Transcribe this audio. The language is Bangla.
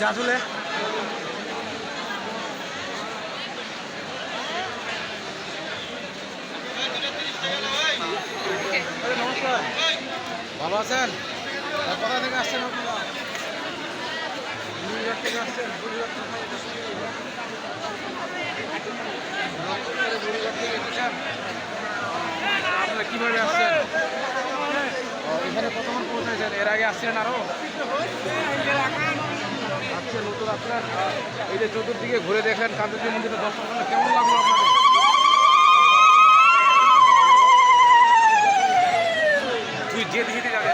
জাজুলে ভালো আছেন? কোথা থেকে আসছেন আপনারা? নিউ ইয়র্ক থেকে আসছেন গুজরাট থেকে আপনারা কীভাবে আসছেন? এখানে কতক্ষণ পৌঁছেছেন। এর আগে আসছিলেন আরও আজকে নতুন আপনার, এই যে চতুর্দিকে ঘুরে দেখলেন কান্তজি মন্দিরে দর্শন করলেন কেমন লাগল আপনাদের? তুই যেতে যেতে যাবে